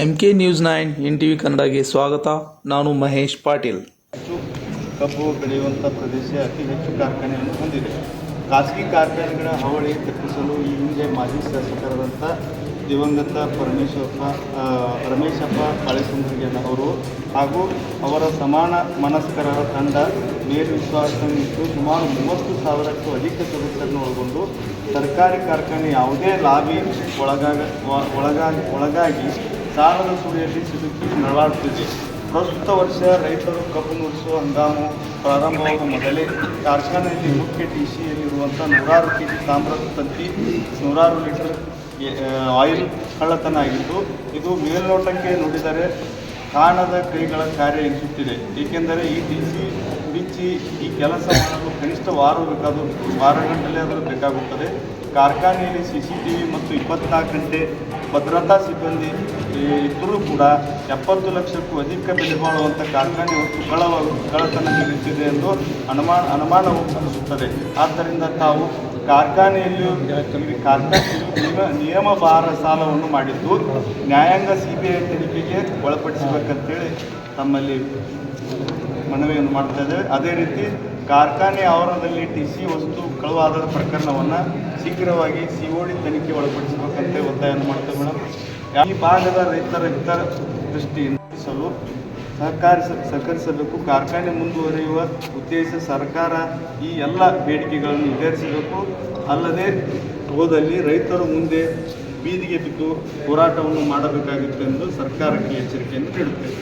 M K news nine N T V ಕನ್ನಡಗೆ ಸ್ವಾಗತ. ನಾನು ಮಹೇಶ್ ಪಾಟೀಲ್. ಹೆಚ್ಚು ಕಬ್ಬು ಬೆಳೆಯುವಂಥ ಪ್ರದೇಶ ಅತಿ ಹೆಚ್ಚು ಕಾರ್ಖಾನೆಯನ್ನು ಹೊಂದಿದೆ. ಖಾಸಗಿ ಕಾರ್ಖಾನೆಗಳ ಹಾವಳಿ ತಪ್ಪಿಸಲು ಈ ಹಿಂದೆ ಮಾಜಿ ಶಾಸಕರಾದಂಥ ದಿವಂಗತ ಪರಮೇಶ್ವರಪ್ಪ ಪರಮೇಶ್ವರಪ್ಪ ಬಾಳೆಸುಂದರಿಯನ್ನ ಅವರು ಹಾಗೂ ಅವರ ಸಮಾನ ಮನಸ್ಕರ ತಂಡ ಮೇಲ್ವಿಶ್ವಾಸವಿಟ್ಟು ಸುಮಾರು ಮೂವತ್ತು ಸಾವಿರಕ್ಕೂ ಅಧಿಕ ಸದಸ್ಯರನ್ನು ಒಳಗೊಂಡು ಸರ್ಕಾರಿ ಕಾರ್ಖಾನೆ ಯಾವುದೇ ಲಾಬಿ ಒಳಗಾಗ ಒಳಗಾಗಿ ಒಳಗಾಗಿ ಸಾಲದ ಸುಳಿಯಲ್ಲಿ ಸಿಲುಕಿ ನರಳಾಡುತ್ತಿದೆ ಪ್ರಸ್ತುತ ವರ್ಷ ರೈತರು ಕಬ್ಬು ನುಡಿಸುವ ಹಂಗಾಮು ಪ್ರಾರಂಭವಾಗುವ ಮೊದಲೇ ಕಾರ್ಖಾನೆಯಲ್ಲಿ ಮುಖ್ಯ ಟಿಸಿಯಲ್ಲಿರುವಂಥ ನೂರಾರು ಕೆ ಜಿ ತಾಮ್ರದ ತಂತಿ, ನೂರಾರು ಲೀಟರ್ ಆಯಿಲ್ ಕಳ್ಳತನ ಆಗಿದ್ದು ಇದು ಮೇಲ್ನೋಟಕ್ಕೆ ನೋಡಿದರೆ ಕಾಣದ ಕೈಗಳ ಕಾರ್ಯ ಎನಿಸುತ್ತಿದೆ. ಏಕೆಂದರೆ ಈ ಟಿ ಸಿ ಬಿಚ್ಚಿ ಈ ಕೆಲಸ ಮಾಡಲು ಕನಿಷ್ಠ ವಾರ ಬೇಕಾದರೂ ವಾರ ಗಂಟೆಲೇ ಆದರೂ ಬೇಕಾಗುತ್ತದೆ. ಕಾರ್ಖಾನೆಯಲ್ಲಿ ಸಿ ಸಿ ಟಿ ವಿ ಮತ್ತು ಇಪ್ಪತ್ನಾಲ್ಕು ಗಂಟೆ ಭದ್ರತಾ ಸಿಬ್ಬಂದಿ ಇದ್ದರೂ ಕೂಡ ಎಪ್ಪತ್ತು ಲಕ್ಷಕ್ಕೂ ಅಧಿಕ ಬೆಲೆ ಬಾಳುವಂಥ ಕಾರ್ಖಾನೆ ಹೊತ್ತು ಕಳವ ನಿಲ್ಲಿಸಿದೆ ಎಂದು ಅನುಮಾನ ಅನುಮಾನವು ಅನಿಸುತ್ತದೆ ಆದ್ದರಿಂದ ತಾವು ಕಾರ್ಖಾನೆಯಲ್ಲಿಯೂ ಕಾರ್ಖಾನೆಯು ನಿಯಮ ಬಾರ ಸಾಲವನ್ನು ಮಾಡಿದ್ದು, ನ್ಯಾಯಾಂಗ ಸಿ ಬಿ ಐ ತನಿಖೆಗೆ ಒಳಪಡಿಸಬೇಕಂತೇಳಿ ತಮ್ಮಲ್ಲಿ ಮನವಿಯನ್ನು ಮಾಡ್ತಾ ಇದ್ದೇವೆ. ಅದೇ ರೀತಿ ಕಾರ್ಖಾನೆ ಆವರಣದಲ್ಲಿ ಟಿ ಸಿ ವಸ್ತು ಕಳುವಾದ ಪ್ರಕರಣವನ್ನು ಶೀಘ್ರವಾಗಿ ಸಿ ಒ ಡಿ ತನಿಖೆ ಒಳಪಡಿಸಬೇಕಂತೆ ಒತ್ತಾಯವನ್ನು ಮಾಡ್ತೇವೆ ಮೇಡಮ್ ಈ ಭಾಗದ ರೈತರ ಹಿತ ದೃಷ್ಟಿಯಿಂದ ಸಲು ಸಹಕಾರಿಸ ಸಹಕರಿಸಬೇಕು. ಕಾರ್ಖಾನೆ ಮುಂದುವರಿಯುವ ಉದ್ದೇಶ ಸರ್ಕಾರ ಈ ಎಲ್ಲ ಬೇಡಿಕೆಗಳನ್ನು ಈಡೇರಿಸಬೇಕು. ಅಲ್ಲದೆ ಹೋದಲ್ಲಿ ರೈತರು ಮುಂದೆ ಬೀದಿಗೆ ಬಿದ್ದು ಹೋರಾಟವನ್ನು ಮಾಡಬೇಕಾಗುತ್ತೆ ಎಂದು ಸರ್ಕಾರಕ್ಕೆ ಎಚ್ಚರಿಕೆಯನ್ನು ನೀಡುತ್ತೇವೆ